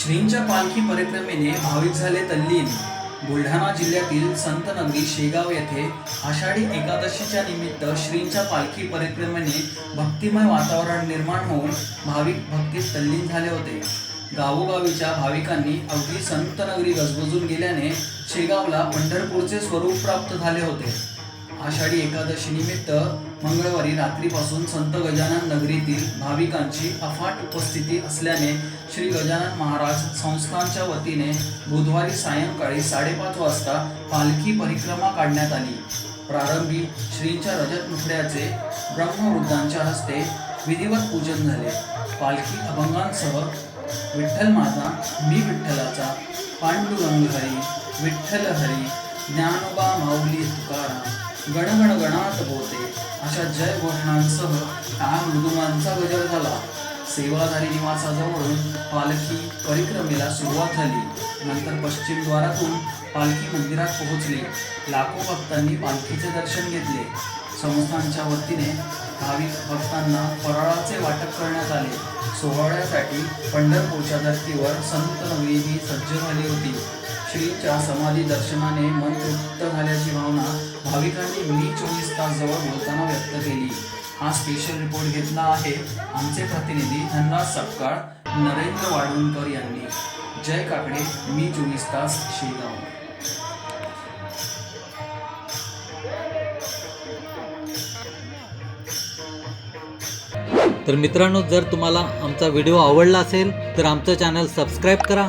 श्रींच्या पालखी परिक्रमेने भाविक झाले तल्लीन. बुलढाणा जिल्ह्यातील संतनगरी शेगाव येथे आषाढी एकादशीच्या निमित्त श्रींच्या पालखी परिक्रमेने भक्तिमय वातावरण निर्माण होऊन भाविक भक्तीत तल्लीन झाले होते. गावोगावीच्या भाविकांनी अगदी संतनगरी गजबजून गेल्याने शेगावला पंढरपूरचे स्वरूप प्राप्त झाले होते. आषाढी एकादशी निमित्त मंगळवारी रात्रीपासून संत गजानन नगरीतील भाविकांची अफाट उपस्थिती असल्याने श्री गजानन महाराज संस्थानच्या वतीने बुधवारी सायंकाळी साडेपाच वाजता पालखी परिक्रमा काढण्यात आली. प्रारंभी श्रींच्या रजत मुखड्याचे ब्रह्मवृद्धांच्या हस्ते विधिवत पूजन झाले. पालखी अभंगांसह विठ्ठल माझा मी विठ्ठलाचा पांडुरंग हरी विठ्ठल हरी ज्ञानोबा माऊली तुकाराम गणगण गणात बोते अशा जय घोषणांसह काळा मृदुमांचा गजर झाला. सेवाधारी निवासाजवळून पालखी परिक्रमेला सुरुवात झाली. नंतर पश्चिम द्वारातून पालखी मंदिरात पोहोचली. लाखो भक्तांनी पालखीचे दर्शन घेतले. संस्थांच्या वतीने भाविक भक्तांना फराळाचे वाटप करण्यात आले. सोहळ्यासाठी पंढरपूरच्या धर्तीवर संत नगरी ही सज्ज झाली होती. श्रीच्या समाधी दर्शनाने मन तृप्त झाल्याची भावना भाविकांनी मी चोवीस तास जवळ बोलताना व्यक्त केली. हा स्पेशल रिपोर्ट घेतला आहे आमचे प्रतिनिधी धनराज सपकाळ नरेंद्र वाडवणकर यांनी. जय काकडे मी चोवीस तास शेगाव तर मित्रांनो जर तुम्हाला आमचा व्हिडिओ आवडला असेल तर आमचं चॅनल सबस्क्राईब करा.